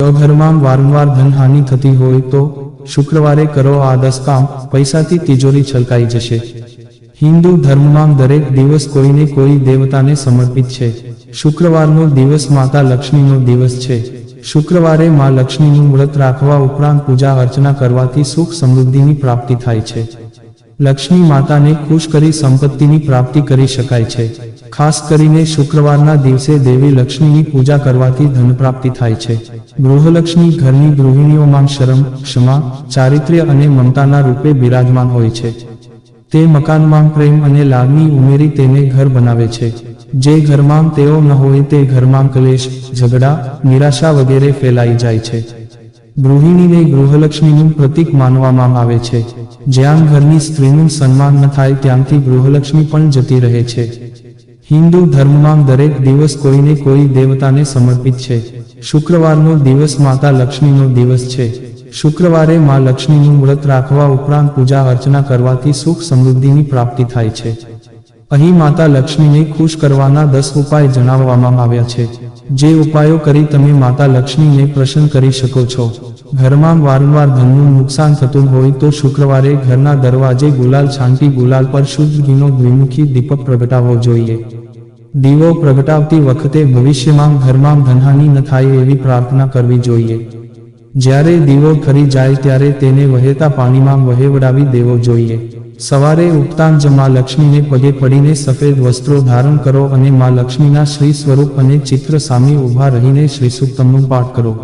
ઘરમાં વારંવાર ધનહાનિ થતી હોય તો શુક્રવારે કરો આ દસ કામ, પૈસાથી તિજોરી છલકાઈ જશે. હિન્દુ ધર્મમાં દરેક દિવસ કોઈને કોઈ દેવતાને સમર્પિત છે. શુક્રવારનો દિવસ માતા લક્ષ્મીનો દિવસ છે. શુક્રવારે માં લક્ષ્મીનું વ્રત રાખવા ઉપરાંત પૂજા અર્ચના કરવાથી સુખ સમૃદ્ધિની પ્રાપ્તિ થાય છે. લક્ષ્મી માતાને ખુશ કરી સંપત્તિની પ્રાપ્તિ કરી શકાય છે. ખાસ કરીને શુક્રવારના દિવસે દેવી લક્ષ્મીની પૂજા કરવાથી ધન પ્રાપ્તિ થાય છે. ગૃહલક્ષ્મી ઘરની ગૃહિણીઓમાં શરમ, ક્ષમા, ચારિત્ર્ય અને મમતાના રૂપે બિરાજમાન હોય છે. તે મકાનમાં પ્રેમ અને લાગણી ઉમેરી તેને ઘર બનાવે છે. જે ઘરમાં તેઓ ન હોય તે ઘરમાં કલેશ, ઝઘડા, નિરાશા વગેરે ફેલાઈ જાય છે. ગૃહિણીને ગૃહલક્ષ્મીનું પ્રતીક માનવામાં આવે છે. જ્યાં ઘરની સ્ત્રીનું સન્માન ન થાય ત્યાંથી ગૃહલક્ષ્મી પણ જતી રહે છે. હિન્દુ ધર્મમાં દરેક દિવસ કોઈને કોઈ દેવતાને સમર્પિત છે. શુક્રવારનો દિવસ માતા લક્ષ્મીનો દિવસ છે. શુક્રવારે માં લક્ષ્મીનું વ્રત રાખવા ઉપરાંત પૂજા અર્ચના કરવાથી સુખ સમૃદ્ધિની પ્રાપ્તિ થાય છે. અહીં માતા લક્ષ્મીને ખુશ કરવાના દસ ઉપાય જણાવવામાં આવ્યા છે. જે ઉપાયો કરી તમે માતા લક્ષ્મીને પ્રસન્ન કરી શકો છો. ઘરમાં વારંવાર ધનનું નુકસાન થતું હોય તો શુક્રવારે ઘરના દરવાજે ગુલાલ, છાંટી ગુલાલ પર શુદ્ધ ઘીનો દ્વિમુખી દીપક પ્રગટાવવો જોઈએ. દીવો પ્રગટાવતી વખતે ભવિષ્યમાં ઘરમાં ધનહાની ન થાય એવી પ્રાર્થના કરવી જોઈએ. જ્યારે દીવો ખરી જાય ત્યારે તેને વહેતા પાણીમાં વહેવડાવી દેવો જોઈએ. સવારે ઉગતાન જ માં લક્ષ્મીને પગે પડીને સફેદ વસ્ત્રો ધારણ કરો અને માં લક્ષ્મીના શ્રી સ્વરૂપ અને ચિત્ર સામે ઊભા રહીને શ્રી સુક્તમનું પાઠ કરો.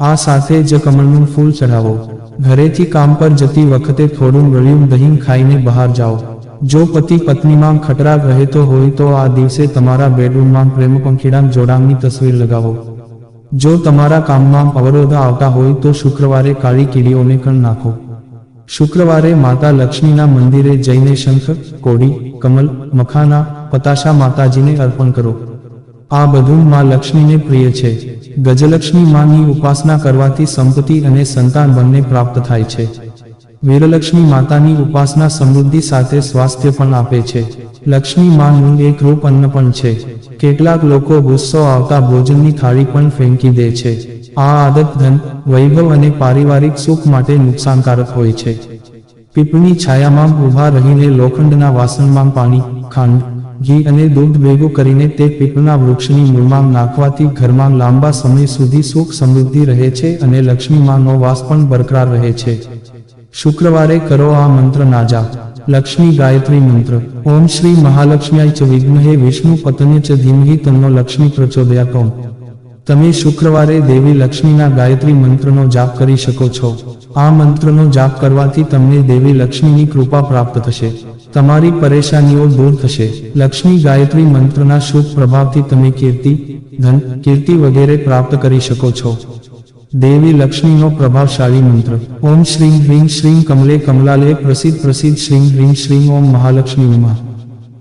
આ સાથે જ કમળનું ફૂલ ચઢાવો. ઘરેથી કામ પર જતી વખતે થોડું ગળ્યું દહીં ખાઈને બહાર જાઓ. જો પતિ પત્નીમાં ખટરાગ રહેતો હોય તો આ દિવસે તમારા બેડરૂમમાં પ્રેમ પંખીડા જોડાણની તસવીર લગાવો. જો તમારા કામમાં અવરોધ આવતા હોય તો શુક્રવારે કાળી કીડીઓને કણ નાખો. શુક્રવારે માતા લક્ષ્મીના મંદિરે જઈને શંખ કોડી કમલ, મખાના, પતાશા માતાજીને અર્પણ કરો. આ બધું માં લક્ષ્મીને પ્રિય છે. ગજલક્ષ્મી માની ઉપાસના કરવાથી સંપત્તિ અને સંતાન બંને પ્રાપ્ત થાય છે. વીરલક્ષ્મી માતાની ઉપાસના સમૃદ્ધિ સાથે સ્વાસ્થ્ય પણ આપે છે. લક્ષ્મી માનું એક રૂપ અન્ન પણ છે. કેટલાક લોકો ગુસ્સો આવતા ભોજનની થાળી પણ ફેંકી દે છે. આ આદત ધન, વૈભવ અને પારિવારિક સુખ માટે નુકસાનકારક હોય છે. પીપળની છાયામાં ઊભા રહીને લોખંડના વાસણમાં પાણી, ખાંડ, ઘી અને દૂધ ભેગું કરીને તે પીપળના વૃક્ષની મૂળમાં નાખવાથી ઘરમાં લાંબા સમય સુધી સુખ સમૃદ્ધિ રહે છે અને લક્ષ્મીમાંનો વાસ પણ બરકરાર રહે છે. શુક્રવારે કરો આ મંત્ર નાજા. લક્ષ્મી ગાયત્રી મંત્ર. ઓમ શ્રી મહાલક્ષ્મ્યાય ચ વિઘ્નહે વિષ્ણુ પતન્ય ચ ધીમહી તન્નો લક્ષ્મી પ્રચોદયાતોમ તમે શુક્રવારે દેવી લક્ષ્મીના ગાયત્રી મંત્રનો જાપ કરી શકો છો. આ મંત્રનો જાપ કરવાથી તમને દેવી લક્ષ્મીની કૃપા પ્રાપ્ત થશે. તમારી પરેશાનીઓ દૂર થશે. લક્ષ્મી ગાયત્રી મંત્રના શુભ પ્રભાવથી તમે કીર્તિ, ધન, કીર્તિ વગેરે પ્રાપ્ત કરી શકો છો. દેવી લક્ષ્મીનો પ્રભાવશાળી મંત્ર. ઓમ શ્રી હ્રીમ શ્રી કમલે કમલાલે પ્રસિદ્ધ પ્રસિદ્ધ શ્રી હ્રીમ શ્રી ઓમ મહાલક્ષ્મી ઉમા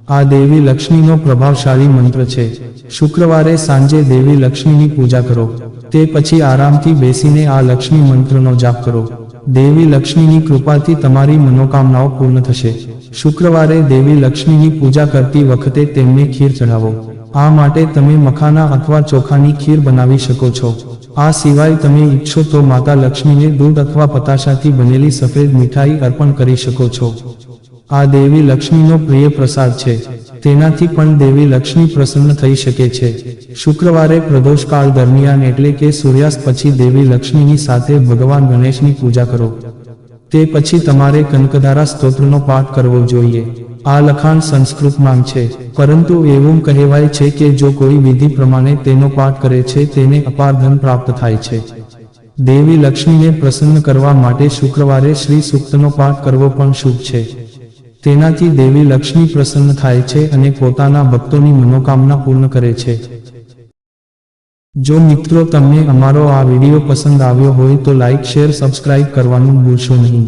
આ દેવી લક્ષ્મીનો પ્રભાવશાળી મંત્ર છે. શુક્રવારે સાંજે દેવી લક્ષ્મીની પૂજા કરો. તે પછી આરામથી બેસીને આ લક્ષ્મી મંત્રનો જાપ કરો. દેવી લક્ષ્મીની કૃપાથી તમારી મનોકામનાઓ પૂર્ણ થશે. શુક્રવારે દેવી લક્ષ્મીની પૂજા કરતી વખતે તેમને ખીર ચઢાવો. આ માટે તમે મખાના અથવા ચોખાની ખીર બનાવી શકો છો. આ સિવાય તમે ઈચ્છો તો માતા લક્ષ્મીને દૂધ અથવા પતાશાથી બનેલી સફેદ મીઠાઈ અર્પણ કરી શકો છો. આ દેવી લક્ષ્મીનો પ્રિય પ્રસાદ છે. તેનાથી પણ દેવી લક્ષ્મી પ્રસન્ન થઈ શકે છે. શુક્રવારે પ્રદોષકાળ દરમિયાન એટલે કે સૂર્યાસ્ત પછી દેવી લક્ષ્મીની સાથે ભગવાન ગણેશની પૂજા કરો. તે પછી તમારે કનકધારા સ્તોત્રનો પાઠ કરવો જોઈએ. આ લખાણ સંસ્કૃતમાં છે. પરંતુ એવું કહેવાય છે કે જો કોઈ વિધિ પ્રમાણે તેનો પાઠ કરે છે, તેને અપાર ધન પ્રાપ્ત થાય છે. દેવી લક્ષ્મીને પ્રસન્ન કરવા માટે શુક્રવારે શ્રી સૂક્તનો પાઠ કરવો પણ શુભ છે. તેનાથી દેવી લક્ષ્મી પ્રસન્ન થાય છે અને પોતાના ભક્તોની મનોકામના પૂર્ણ કરે છે. જો મિત્રો તમને અમારો આ વીડિયો પસંદ આવ્યો હોય તો લાઇક શેર સબસ્ક્રાઇબ કરવાનું ભૂલશો નહીં.